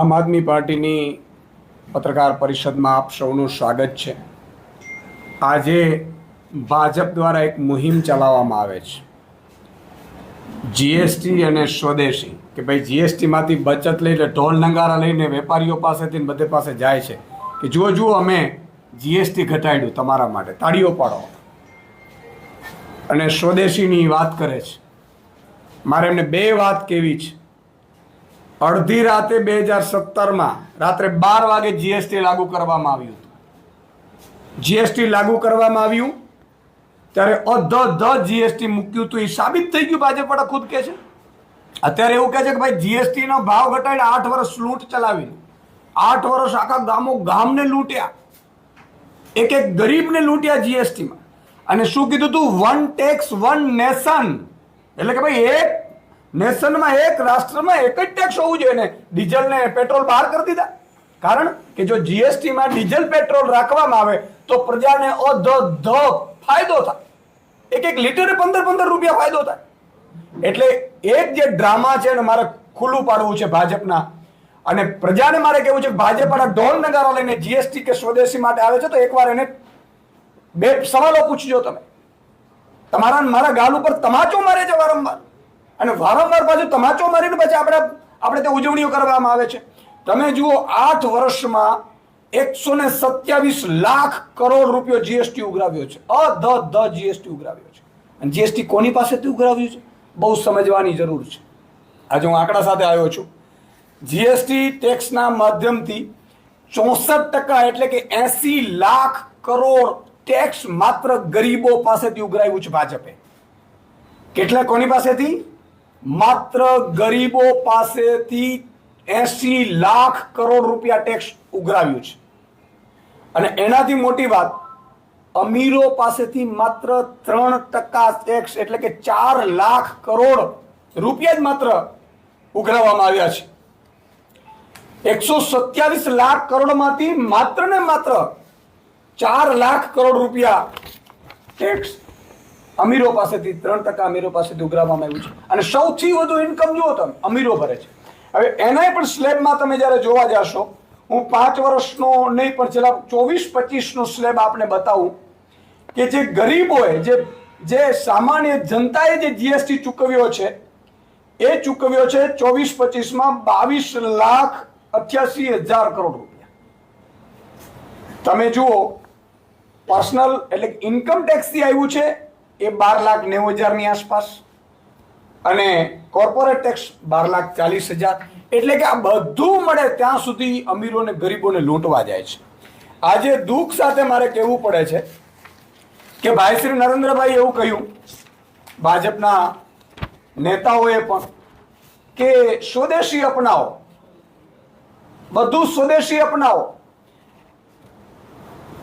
આમ આદમી પાર્ટીની પત્રકાર પરિષદમાં આપ સૌનું સ્વાગત છે. આજે ભાજપ દ્વારા એક મુહિમ ચલાવવામાં આવે છે. જીએસટી અને સ્વદેશી કે ભાઈ જીએસટીમાંથી બચત લઈને ઢોલ નંગારા લઈને વેપારીઓ પાસેથી બધે પાસે જાય છે. કે જુઓ જુઓ, અમે જીએસટી ઘટાડ્યું તમારા માટે, તાળીઓ પાડો. અને સ્વદેશીની વાત કરે છે. મારે એમને બે વાત કેવી છે. અડધી રાતે બે હજાર સત્તરમાં રાત્રે બાર વાગે જીએસટી લાગુ કરવામાં આવ્યું હતું. જીએસટી લાગુ કરવામાં આવ્યું. ત્યારે અધ ધ જીએસટી મૂક્યું હતું. એ સાબિત થઈ ગયું ભાજપ વાળા ખુદ કે છે. અત્યારે એવું કહે છે કે ભાઈ જીએસટીનો ભાવ ઘટાડીને આઠ વર્ષ લૂંટ ચલાવીને, આઠ વર્ષ આખા ગામો ગામને લૂંટ્યા. એક એક ગરીબને લૂંટ્યા જીએસટીમાં અને શું કીધું તું? વન ટેક્સ વન નેશન એટલે કે ભાઈ એક નેશનમાં એક, રાષ્ટ્રમાં એક જ ટેક્સ હોવું જોઈએ ને. ડીઝલ ને પેટ્રોલ બહાર કરી દીધા. કારણ કે જો જીએસટીમાં ડીઝલ પેટ્રોલ રાખવામાં આવે, તો પ્રજાને અધ ફાયદો થાય. એક એક લીટરે પંદર પંદર રૂપિયા ફાયદો થાય. એટલે એક જે ડ્રામા છે ને મારે ખુલ્લું પાડવું છે ભાજપના, અને પ્રજાને મારે કેવું છે ભાજપ આના ઢોલ નગારા લઈને જીએસટી કે સ્વદેશી માટે આવે છે, તો એકવાર એને બે સવાલો પૂછજો તમે. તમારા મારા ગાલ ઉપર તમાચો મારે છે વારંવાર. અને વારંવાર પાછું તમાચો મારીને પછી આપણે આપણે તે ઉજવણીઓ કરવામાં આવે છે. તમે જુઓ, આઠ વર્ષમાં એકસો ને સત્યાવીસ લાખ કરોડ રૂપિયો જીએસટી ઉઘરાવ્યો છે. અધ ધ જીએસટી ઉઘરાવ્યો છે. અને જીએસટી કોની પાસેથી ઉઘરાવ્યું છે? બહુ સમજવાની જરૂર છે. આજે હું આંકડા સાથે આવ્યો છું. જીએસટી ટેક્સના માધ્યમથી ચોસઠ ટકા એટલે કે એસી લાખ કરોડ ટેક્સ માત્ર ગરીબો પાસેથી ઉઘરાવ્યું છે ભાજપે. કેટલા કોની પાસેથી? માત્ર ગરીબો પાસેથી એસી લાખ કરોડ રૂપિયા ટેક્સ ઉઘરાવ્યું છે. અને એનાથી મોટી વાત, અમીરો પાસેથી માત્ર ત્રણ ટકા ટેક્સ એટલે કે ચાર લાખ કરોડ રૂપિયા જ માત્ર ઉઘરાવવામાં આવ્યા છે. એકસો સત્યાવીસ લાખ કરોડમાંથી માત્ર ને માત્ર ચાર લાખ કરોડ રૂપિયા ટેક્સ અમીરો પાસેથી ત્રણ ટકા અમીરો પાસેથી ઉઘરાવવામાં આવ્યું છે. અને સૌથી વધુ ઇન્કમ જુઓ તમે, અમીરો ભરે છે. હવે એનાય પણ સ્લેબમાં તમે જ્યારે જોવા જશો, હું પાંચ વર્ષનો નહીં, પણ છેલ્લા ચોવીસ પચીસનો સ્લેબ આપને બતાવું કે જે ગરીબોએ જે જે સામાન્ય જનતાએ જે જીએસટી ચૂકવ્યો છે, એ ચૂકવ્યો છે ચોવીસ પચીસમાં બાવીસ લાખ અઠ્યાસી હજાર કરોડ રૂપિયા. તમે જુઓ પર્સનલ એટલે ઇન્કમ ટેક્સથી આવ્યું છે એ બાર લાખ નેવું હજારની આસપાસ અને કોર્પોરેટ ટેક્સ બાર લાખ ચાલીસ હજાર. એટલે કે આ બધું મળે ત્યાં સુધી અમીરોને ગરીબોને લૂંટવા જાય છે. આજે દુઃખ સાથે મારે કહેવું પડે છે કે ભાઈ શ્રી નરેન્દ્રભાઈ એવું કહ્યું, ભાજપના નેતાઓએ પણ, કે સ્વદેશી અપનાવો. બધું સ્વદેશી અપનાવો.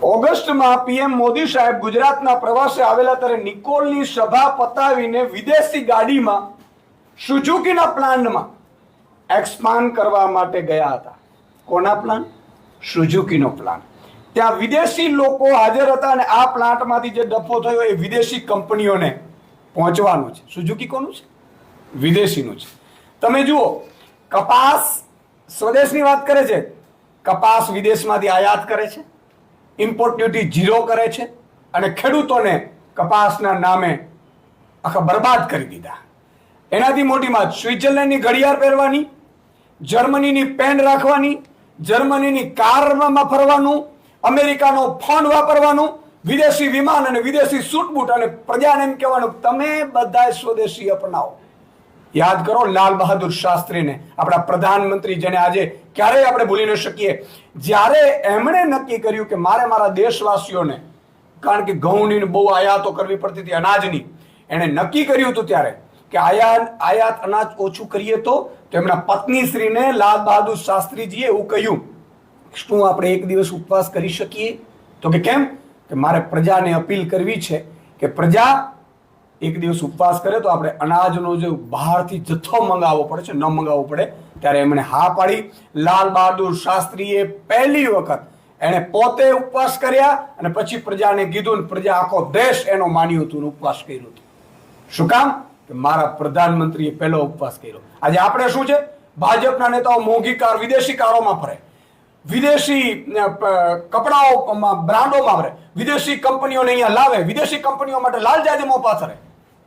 ઓગસ્ટમાં પીએમ મોદી સાહેબ ગુજરાતના પ્રવાસે આવેલા ત્યારે નિકોલની સભા પતાવીને વિદેશી ગાડીમાં સુઝુકીના પ્લાન્ટમાં એક્સપાન્ડ કરવા માટે ગયા હતા. કોના પ્લાન? સુઝુકીનો પ્લાન. ત્યાં વિદેશી લોકો હાજર હતા અને આ પ્લાન્ટમાંથી જે ડફો થયો એ વિદેશી કંપનીઓને પહોંચવાનું છે. સુઝુકી કોનું છે? વિદેશીનું છે. તમે જુઓ, કપાસ સ્વદેશની વાત કરે છે. કપાસ વિદેશમાંથી આયાત કરે છે. ઇમ્પોર્ટ ડ્યુટી ઝીરો કરે છે અને ખેડૂતોને કપાસના નામે આખા બરબાદ કરી દીધા. એનાથી મોટી વાત સ્વિટ્ઝરલેન્ડની ઘડિયાળ પહેરવાની, જર્મનીની પેન રાખવાની, જર્મનીની કારમાં ફરવાનું, અમેરિકાનો ફોન વાપરવાનું, વિદેશી વિમાન અને વિદેશી સૂટબૂટ અને પ્રજાને એમ કહેવાનું, તમે બધા સ્વદેશી અપનાવો. યાદ કરો લાલ બહાદુર શાસ્ત્રીને, આપણા પ્રધાનમંત્રી જેને આજે ક્યારેય આપણે ભૂલી ન શકીએ. જ્યારે એમણે નક્કી કર્યું કે મારે મારા દેશવાસીઓને, કારણ કે ઘઉંની બહુ આયાતો કરવી પડતી હતી, અનાજની, એણે નક્કી કર્યું હતું ત્યારે કે આયાત આયાત અનાજ ઓછું કરીએ તો એમના પત્ની શ્રીને લાલ બહાદુર શાસ્ત્રીજીએ એવું કહ્યું શું આપણે એક દિવસ ઉપવાસ કરી શકીએ? તો કે કેમ? કે મારે પ્રજાને અપીલ કરવી છે કે પ્રજા એક દિવસ ઉપવાસ કરે તો આપણે અનાજનો જે બહારથી જથ્થો મંગાવવો પડે છે, ન મંગાવવો પડે, ત્યારે એમણે હા પાડી. લાલ બહાદુર શાસ્ત્રીએ પહેલી વખત એણે પોતે ઉપવાસ કર્યા અને પછી પ્રજાને કીધું પ્રજા આખો દેશ એનો માન્યું હતું ઉપવાસ કર્યું હતો. શું કામ? કે મારા પ્રધાનમંત્રીએ પહેલો ઉપવાસ કર્યો. આજે આપણે શું છે? ભાજપના નેતાઓ મોંઘી કાર, વિદેશી કારોમાં ફરે. વિદેશી કપડાઓમાં, બ્રાન્ડોમાં ફરે વિદેશી કંપનીઓને અહીંયા લાવે. વિદેશી કંપનીઓ માટે લાલ જાદીમાં પાથરે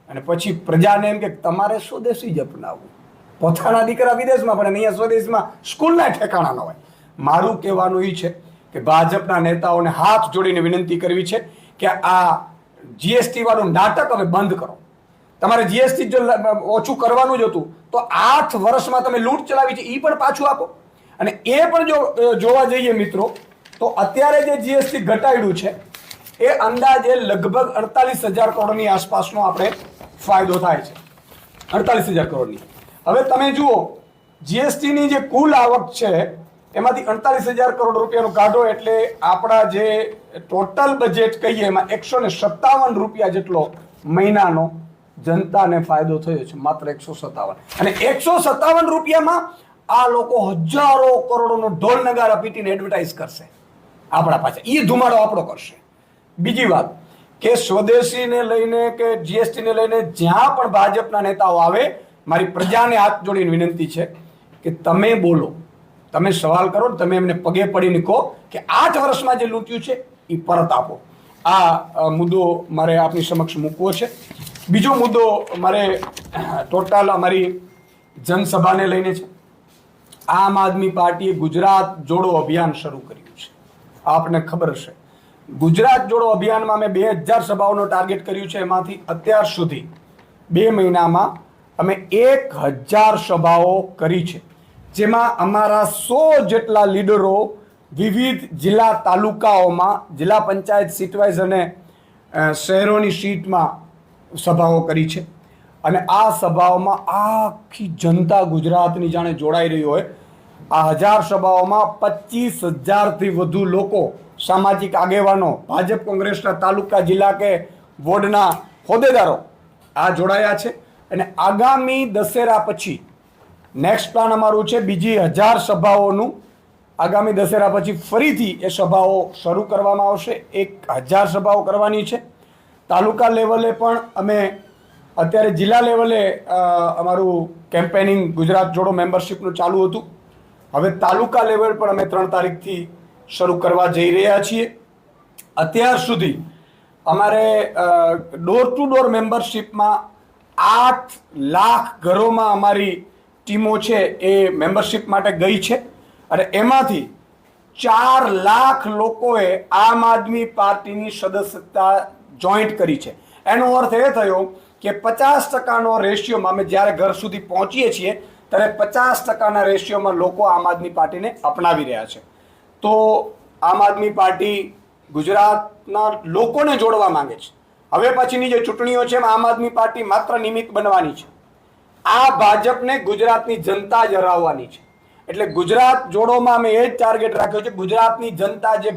અને પછી પ્રજાને એમ કે તમારે સ્વદેશી જ અપનાવવું. પોતાના દીકરા વિદેશમાં પણ અહીંયા સ્વદેશમાં સ્કૂલના ઠેકાણા ન હોય. મારું કહેવાનું એ છે કે ભાજપના નેતાઓને હાથ જોડીને વિનંતી કરવી છે કે આ જીએસટી વાળું નાટક હવે બંધ કરો. તમારે જીએસટી જો ઓછું કરવાનું જ હતું, તો આઠ વર્ષમાં તમે લૂંટ ચલાવી છે એ પણ પાછું આપો. અને એ પણ જો જોવા જઈએ મિત્રો, તો અત્યારે જે જીએસટી ઘટાડ્યું છે, એ અંદાજે લગભગ અડતાલીસ હજાર કરોડની આસપાસનો આપણે ફાયદો થાય છે. અડતાલીસ હજાર કરોડની. હવે તમે જુઓ જીએસટીની જે કુલ આવક છે, એમાંથી અડતાલીસ હજાર કરોડ રૂપિયાનો કાઢો એટલે આપણા જે ટોટલ બજેટ કહીએ, એમાં એકસો ને સત્તાવન રૂપિયા જેટલો મહિનાનો જનતાને ફાયદો થયો છે, માત્ર એકસો સત્તાવન. અને એકસો સત્તાવન રૂપિયામાં આ લોકો હજારો કરોડોનો ઢોલ નગારા પીટીને એડવર્ટાઇઝ કરશે. આપણા પાસે એ ધુમાડો આપણો કરશે. બીજી વાત, કે સ્વદેશીને લઈને કે જીએસટીને લઈને જ્યાં પણ ભાજપના નેતાઓ આવે, મારી પ્રજાને હાથ જોડીને વિનંતી છે કે તમે બોલો. તમે સવાલ કરો તમે એમને પગે પડીને કહો કે આઠ વર્ષમાં જે લૂંટ્યું છે એ પરત આપો. આ મુદ્દો મારે આપની સમક્ષ મૂકવો છે. બીજો મુદ્દો મારે ટોટલ અમારી જનસભાને લઈને છે. આમ આદમી પાર્ટીએ ગુજરાત જોડો અભિયાન શરૂ કર્યું છે. આપને ખબર છે ગુજરાત જોડો અભિયાનમાં અમે બે હજાર સભાઓનો ટાર્ગેટ કર્યું છે. એમાંથી અત્યાર સુધી બે મહિનામાં અમે એક હજાર સભાઓ કરી છે. જેમાં અમારા સો જેટલા લીડરો વિવિધ જિલ્લા તાલુકાઓમાં, જિલ્લા પંચાયત સીટવાઇઝ અને શહેરોની સીટમાં સભાઓ કરી છે. અને આ સભાઓમાં આખી જનતા ગુજરાતની જાણે જોડાઈ રહી હોય. આ હજાર સભાઓમાં પચીસ હજારથી વધુ લોકો સામાજિક આગેવાનો, ભાજપ કોંગ્રેસના તાલુકા જિલ્લા કે વોર્ડના હોદ્દેદારો આ જોડાયા છે. અને આગામી દશેરા પછી નેક્સ્ટ પ્લાન અમારું છે બીજી હજાર સભાઓનું. આગામી દશેરા પછી ફરીથી એ સભાઓ શરૂ કરવામાં આવશે. એક હજાર સભાઓ કરવાની છે. તાલુકા લેવલે પણ અમે અત્યારે જિલ્લા લેવલે અમારું કેમ્પેનિંગ ગુજરાત જોડો મેમ્બરશીપનું ચાલુ હતું. હવે તાલુકા લેવલ પણ અમે ત્રણ તારીખથી શરૂ કરવા જઈ રહ્યા છીએ. અત્યાર સુધી અમારે ડોર ટુ ડોર મેમ્બરશીપમાં આઠ લાખ ઘરોમાં અમારી ટીમો છે એ મેમ્બરશિપ માટે ગઈ છે. અને એમાંથી ચાર લાખ લોકોએ આમ આદમી પાર્ટીની સદસ્યતા જોઈન્ટ કરી છે. એનો અર્થ એ થયો કે પચાસ ટકાનો રેશિયોમાં અમે જ્યારે ઘર સુધી પહોંચીએ છીએ, ત્યારે પચાસ ટકાના રેશિયોમાં લોકો આમ આદમી પાર્ટીને અપનાવી રહ્યા છે. તો આમ આદમી પાર્ટી ગુજરાતના લોકોને જોડવા માંગે છે. હવે પછીની જે ચૂંટણીઓ છે આમ આદમી પાર્ટી માત્ર નિમિત્ત બનવાની છે. આ ભાજપને ગુજરાતની જનતા જ હરાવવાની છે. એટલે ગુજરાત જોડોમાં અમે એ જ ટાર્ગેટ રાખ્યો છે, ગુજરાતની જનતા જે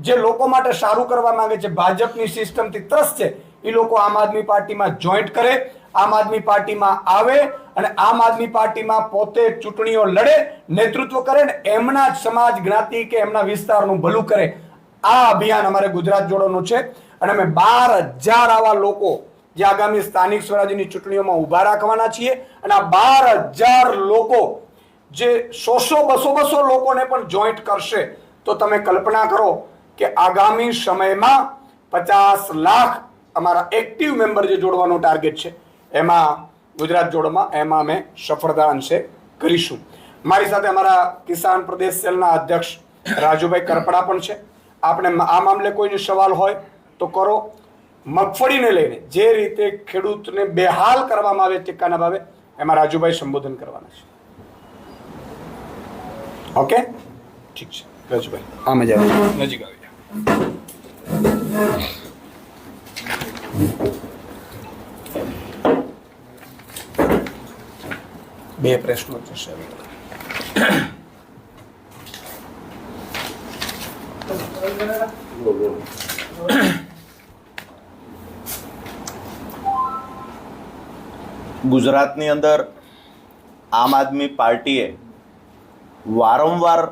જે લોકો માટે સારું કરવા માંગે છે, ભાજપની સિસ્ટમથી ત્રસ્ત છે એ લોકો આમ આદમી પાર્ટીમાં જોઈન્ટ કરે, આમ આદમી પાર્ટીમાં આવે અને આમ આદમી પાર્ટીમાં પોતે ચૂંટણીઓ લડે, નેતૃત્વ કરે ને એમના જ સમાજ જ્ઞાતિ કે એમના વિસ્તારનું ભલું કરે. આ અભિયાન અમારે ગુજરાત જોડોનું છે અને અમે બાર હજાર આવા લોકો જે આગામી સ્થાનિક સ્વરાજ્યની ચૂંટણીઓમાં ઊભા રાખવાના છીએ અને આ બાર હજાર લોકો જે સોસો બસો બસો લોકોને પણ જોઈન્ટ કરશે. તો તમે કલ્પના કરો કે આગામી સમયમાં પચાસ લાખ અમારા એક્ટિવ મેમ્બર જે જોડવાનો ટાર્ગેટ છે એમાં ગુજરાત જોડોમાં એમાં અમે સફળતા અંશે કરીશું. મારી સાથે અમારા કિસાન પ્રદેશ સેલના અધ્યક્ષ રાજુભાઈ કરપડા પણ છે. આપણે આ મામલે કોઈને સવાલ હોય તો કરો. મગફળીને લઈને જે રીતે ખેડૂતને બેહાલ કરવામાં આવે ટેકાના ભાવે એમાં રાજુભાઈ સંબોધન કરવાના છે. ઓકે? ઠીક છે. રાજુભાઈ. હા મજા આવી નજીક આવી. બે પ્રશ્નો થશે ગુજરાતની અંદર આમ આદમી પાર્ટીએ વારંવાર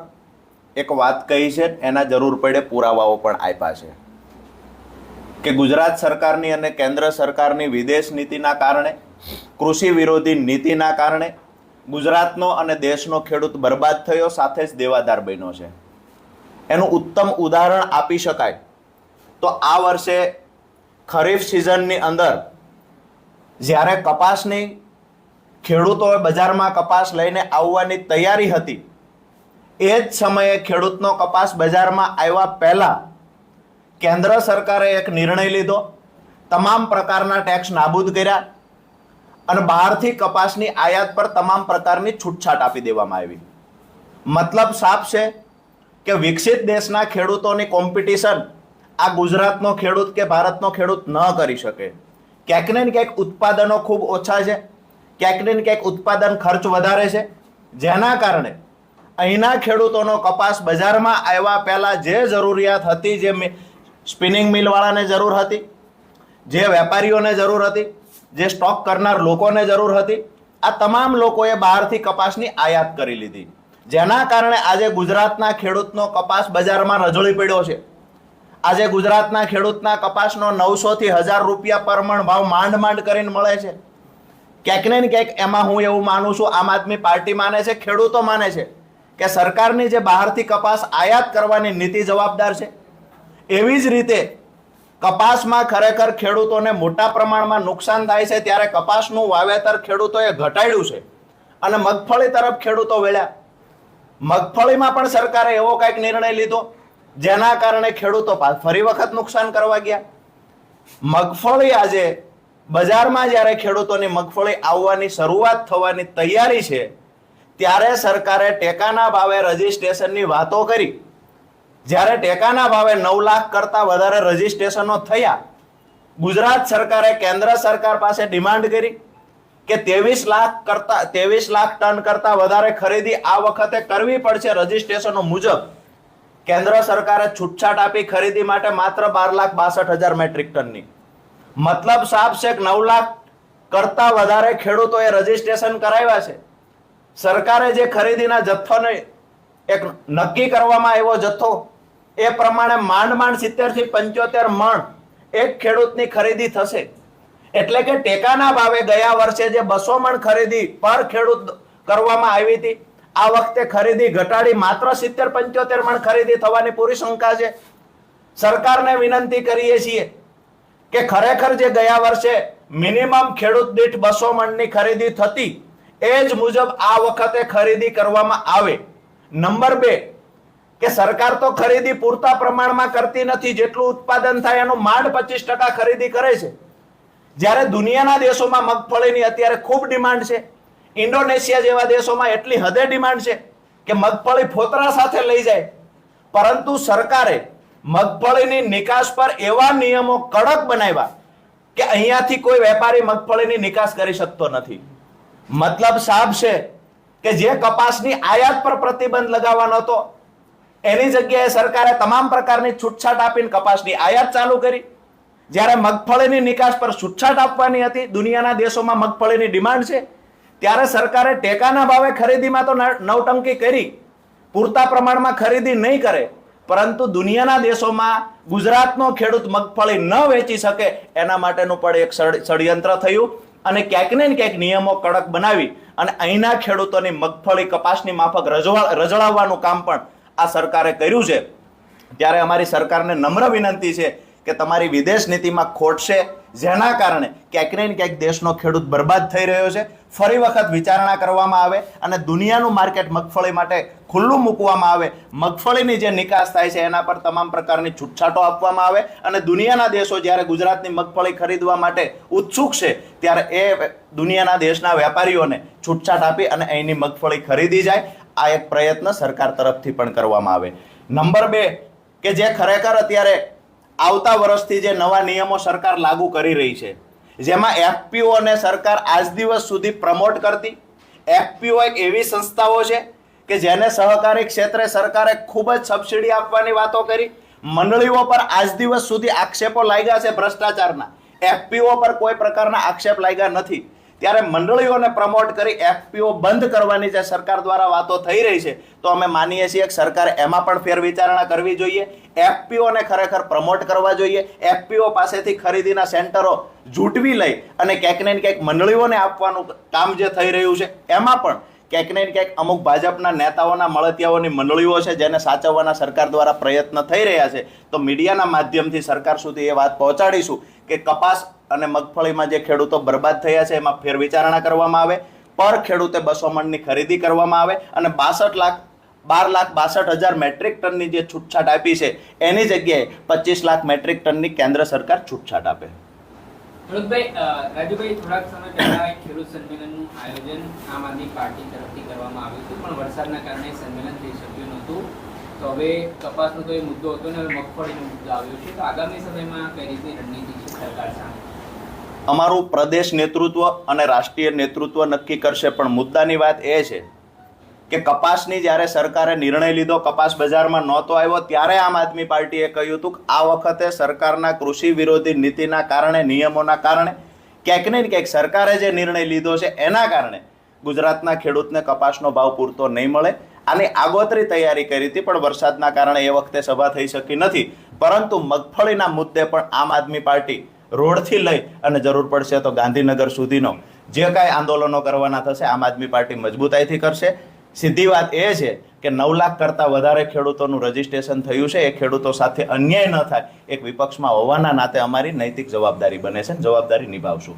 એક વાત કહી છે, એના જરૂર પડે પુરાવાઓ પણ આપ્યા છે. કે ગુજરાત સરકારની અને કેન્દ્ર સરકારની વિદેશ નીતિના કારણે, કૃષિ વિરોધી નીતિના કારણે ગુજરાતનો અને દેશનો ખેડૂત બરબાદ થયો, સાથે જ દેવાદાર બન્યો છે. એનું ઉત્તમ ઉદાહરણ આપી શકાય. તો આ વર્ષે ખરીફ સિઝનની અંદર જ્યારે કપાસની ખેડૂતોએ બજારમાં કપાસ લઈને આવવાની તૈયારી હતી, એ જ સમયે ખેડૂતનો કપાસ બજારમાં આવ્યા પહેલા કેન્દ્ર સરકારે એક નિર્ણય લીધો. તમામ પ્રકારના ટેક્સ નાબૂદ કર્યા અને બહારથી કપાસની આયાત પર તમામ પ્રકારની છૂટછાટ આપી દેવામાં આવી. મતલબ સાફ છે કે વિકસિત દેશના ખેડૂતોની કોમ્પિટિશન આ ગુજરાતનો ખેડૂત કે ભારતનો ખેડૂત ન કરી શકે. ક્યાંક ક્યાંક ઉત્પાદનો ખૂબ ઓછા છે, ક્યાંક ક્યાંક ઉત્પાદન ખર્ચ વધારે છે. જેના કારણે અહીંના ખેડૂતોનો કપાસ બજારમાં આવ્યા પહેલાં જે જરૂરિયાત હતી, જે સ્પિનિંગ મિલવાળાને જરૂર હતી, જે વેપારીઓને જરૂર હતી, જે સ્ટોક કરનાર લોકોને જરૂર હતી, આ તમામ લોકોએ બહારથી કપાસની આયાત કરી લીધી. જેના કારણે આજે ગુજરાતના ખેડૂતનો કપાસ બજારમાં રજળી પડ્યો છે. આજે ગુજરાતના ખેડૂતના કપાસનો નવસોથી હજાર રૂપિયા પર મણ ભાવ માંડ માંડ કરીને મળે છે. ક્યાંક ને ક્યાંક એમાં હું એવું માનું છું, આમ આદમી પાર્ટી માને છે, ખેડૂતો માને છે, કે સરકારની જે બહારથી કપાસ આયાત કરવાની નીતિ જવાબદાર છે. એવી જ રીતે કપાસમાં ખરેખર ખેડૂતોને મોટા પ્રમાણમાં નુકસાન થાય છે, ત્યારે કપાસનું વાવેતર ખેડૂતોએ ઘટાડ્યું છે. અને મગફળી તરફ ખેડૂતો વળ્યા. મગફળીમાં પણ સરકારે એવો કંઈક નિર્ણય લીધો, જેના કારણે ખેડૂતો ફરી વખત નુકસાન કરવા ગયા. મગફળી આજે બજારમાં જ્યારે ખેડૂતોની મગફળી આવવાની શરૂઆત થવાની તૈયારી છે, ત્યારે સરકારે ટેકાના ભાવે રજીસ્ટ્રેશનની વાતો કરી. જ્યારે ટેકાના ભાવે નવ લાખ કરતા વધારે રજીસ્ટ્રેશનો થયા, ગુજરાત સરકારે કેન્દ્ર સરકાર પાસે ડિમાન્ડ કરી કે ત્રેવીસ લાખ કરતા, ત્રેવીસ લાખ ટન કરતા વધારે ખરીદી આ વખતે કરવી પડશે રજીસ્ટ્રેશનો મુજબ. કેન્દ્ર સરકારે છૂટછાટ આપી ખરીદી માટે માત્ર બાર લાખ બાસઠ હજાર મેટ્રિક ટનની. મતલબ સાફ છે કે નવ લાખ કરતા વધારે ખેડૂતોએ રજીસ્ટ્રેશન કરાવ્યા છે. સરકારે જે ખરીદીના જથ્થોને એક નક્કી કરવામાં આવ્યો જથ્થો એ પ્રમાણે માંડ માંડ સિત્તેરથી પંચોતેર મણ એક ખેડૂતની ખરીદી થશે. એટલે કે ટેકાના ભાવે ગયા વર્ષે જે બસો મણ ખરીદી પર ખેડૂત કરવામાં આવી હતી, આ વખતે ખરીદી ઘટાડી માત્ર સિત્તેર પંચોતેર મણ ખરીદી થવાની પૂરી શંકા છે. સરકારને વિનંતી કરીએ છીએ કે ખરેખર જે ગયા વર્ષે મિનિમમ ખેડૂત દીઠ બસો મણની ખરીદી થતી, એ જ મુજબ આ વખતે ખરીદી કરવામાં આવે. નંબર બે કે સરકાર તો ખરીદી પૂરતા પ્રમાણમાં કરતી નથી, જેટલું ઉત્પાદન થાય એનું માંડ પચીસ ટકા ખરીદી કરે છે. જ્યારે દુનિયાના દેશોમાં મગફળીની અત્યારે ખૂબ ડિમાન્ડ છે. ઇન્ડોનેશિયા જેવા દેશોમાં એટલી હદે ડિમાન્ડ છે કે મગફળી ફોતરા સાથે લઈ જાય. પરંતુ સરકારે મગફળીની નિકાસ પર એવા નિયમો કડક બનાવ્યા કે અહીંયાથી કોઈ વેપારી મગફળીની નિકાસ કરી શકતો નથી. મતલબ સાફ છે કે જે કપાસની આયાત પર પ્રતિબંધ લગાવવાનો હતો એની જગ્યાએ સરકારે તમામ પ્રકારની છૂટછાટ આપીને કપાસની આયાત ચાલુ કરી. જ્યારે મગફળીની નિકાસ પર છૂટછાટ આપવાની હતી, દુનિયાના દેશોમાં મગફળીની ડિમાન્ડ છે, ત્યારે સરકારે ટેકાના ભાવે ખરીદીમાં તો નવટંકી કરી, પૂરતા પ્રમાણમાં ખરીદી નહીં કરે, પરંતુ દુનિયાના દેશોમાં ગુજરાતનો ખેડૂત મગફળી ન વેચી શકે એના માટેનું પણ એક ષડયંત્ર થયું અને ક્યાંક ને ક્યાંક નિયમો કડક બનાવી અને અહીંના ખેડૂતોની મગફળી કપાસની માફક રજવા રજળાવવાનું કામ પણ આ સરકારે કર્યું છે, ત્યારે અમારી સરકારને નમ્ર વિનંતી છે કે તમારી વિદેશ નીતિમાં ખોટશે જેના કારણે ક્યાંક ને ક્યાંક દેશનો ખેડૂત બરબાદ થઈ રહ્યો છે. ફરી વખત વિચારણા કરવામાં આવે અને દુનિયાનું માર્કેટ મગફળી માટે ખુલ્લું મૂકવામાં આવે. મગફળીની જે નિકાસ થાય છે, એના પર તમામ પ્રકારની છૂટછાટો આપવામાં આવે અને દુનિયાના દેશો જ્યારે ગુજરાતની મગફળી ખરીદવા માટે ઉત્સુક છે, ત્યારે એ દુનિયાના દેશના વેપારીઓને છૂટછાટ આપી અને અહીંની મગફળી ખરીદી જાય. આ એક પ્રયત્ન સરકાર તરફથી પણ કરવામાં આવે. નંબર બે, કે જે ખરેખર અત્યારે આવતા વર્ષથી જે નવા નિયમો સરકાર લાગુ કરી રહી છે, જેમાં એફપીઓને સરકાર આજ દિવસ સુધી પ્રમોટ કરતી. એફપીઓ એક એવી સંસ્થાઓ છે કે જેને સહકારી ક્ષેત્રે સરકારે ખૂબ જ સબસિડી આપવાની વાતો કરી. મંડળીઓ પર આજ દિવસ સુધી આક્ષેપો લાગ્યા છે ભ્રષ્ટાચારના. એફપીઓ પર કોઈ પ્રકારના આક્ષેપ લાગ્યા નથી. ત્યારે મંડળીઓને પ્રમોટ કરી એફપીઓ બંધ કરવાની જે સરકાર દ્વારા વાતો થઈ રહી છે, તો અમે માનીએ છીએ કે સરકારે એમાં પણ ફેરવિચારણા કરવી જોઈએ. એફપીઓને ખરેખર પ્રમોટ કરવા જોઈએ. એફપીઓ પાસેથી ખરીદીના સેન્ટરો જૂટવી લઈ અને ક્યાંક ને ક્યાંક મંડળીઓને આપવાનું કામ જે થઈ રહ્યું છે, એમાં પણ ક્યાંક ને ક્યાંક અમુક ભાજપના નેતાઓના મળતિયાઓની મંડળીઓ છે જેને સાચવવાના સરકાર દ્વારા પ્રયત્ન થઈ રહ્યા છે. તો મીડિયાના માધ્યમથી સરકાર સુધી એ વાત પહોંચાડીશું કે કપાસ અને મગફળીમાં જે ખેડૂતો બરબાદ થયા છે, એમાં ફેરવિચારણા કરવામાં આવે, પર ખેડૂતે બસો મણની ખરીદી કરવામાં આવે અને બાસઠ લાખ, બાર લાખ બાસઠ હજાર મેટ્રિક ટનની જે છૂટછાટ આપી છે, એની જગ્યાએ પચીસ લાખ મેટ્રિક ટનની કેન્દ્ર સરકાર છૂટછાટ આપે. રાજુભાઈ, થોડાક સમય પહેલા ખેડૂત સંમેલનનું આયોજન આમ આદમી પાર્ટી તરફથી કરવામાં આવ્યું હતું, પણ વરસાદના કારણે સંમેલન થઈ શક્યું નહોતું. તો હવે કપાસનો તો એ મુદ્દો હતો ને, હવે મગફળીનો મુદ્દો આવ્યો છે. તો આગામી સમયમાં કઈ રીતની રણનીતિ છે, સરકાર સામે? અમારું પ્રદેશ નેતૃત્વ અને રાષ્ટ્રીય નેતૃત્વ નક્કી કરશે. પણ મુદ્દાની વાત એ છે કે કપાસની જ્યારે સરકારે નિર્ણય લીધો, કપાસ બજારમાં નહોતો આવ્યો, ત્યારે આમ આદમી પાર્ટીએ કહ્યું હતું કે આ વખતે સરકારના કૃષિ વિરોધી નીતિના કારણે, નિયમોના કારણે, ક્યાંક ને ક્યાંક સરકારે જે નિર્ણય લીધો છે એના કારણે ગુજરાતના ખેડૂતને કપાસનો ભાવ પૂરતો નહીં મળે. આની આગોતરી તૈયારી કરી હતી, પણ વરસાદના કારણે એ વખતે સભા થઈ શકી નથી. પરંતુ મગફળીના મુદ્દે પણ આમ આદમી પાર્ટી રોડથી લઈ અને જરૂર પડશે તો ગાંધીનગર સુધીનો જે કાંઈ આંદોલનો કરવાના થશે, આમ આદમી પાર્ટી મજબૂતાઈથી કરશે. સીધી વાત એ છે કે નવ લાખ કરતાં વધારે ખેડૂતોનું રજીસ્ટ્રેશન થયું છે. એ ખેડૂતો સાથે અન્યાય ન થાય. એક વિપક્ષમાં હોવાના નાતે અમારી નૈતિક જવાબદારી બને છે જવાબદારી નિભાવશું.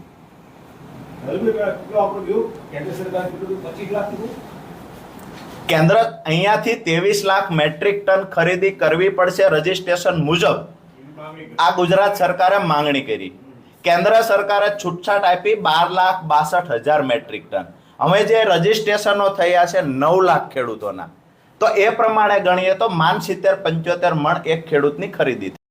કેન્દ્ર અહીંયાથી ત્રેવીસ લાખ મેટ્રિક ટન ખરીદી કરવી પડશે રજીસ્ટ્રેશન મુજબ. આ ગુજરાત સરકારે માંગણી કરી કેન્દ્ર સરકારે છૂટછાટ આપી બાર લાખ બાસઠ હજાર મેટ્રિક ટન હવે જે રજીસ્ટ્રેશનો થયા છે નવ લાખ ખેડૂતોના તો એ પ્રમાણે ગણીએ તો માન સિત્તેર પંચોતેર મણ એક ખેડૂતની ખરીદી.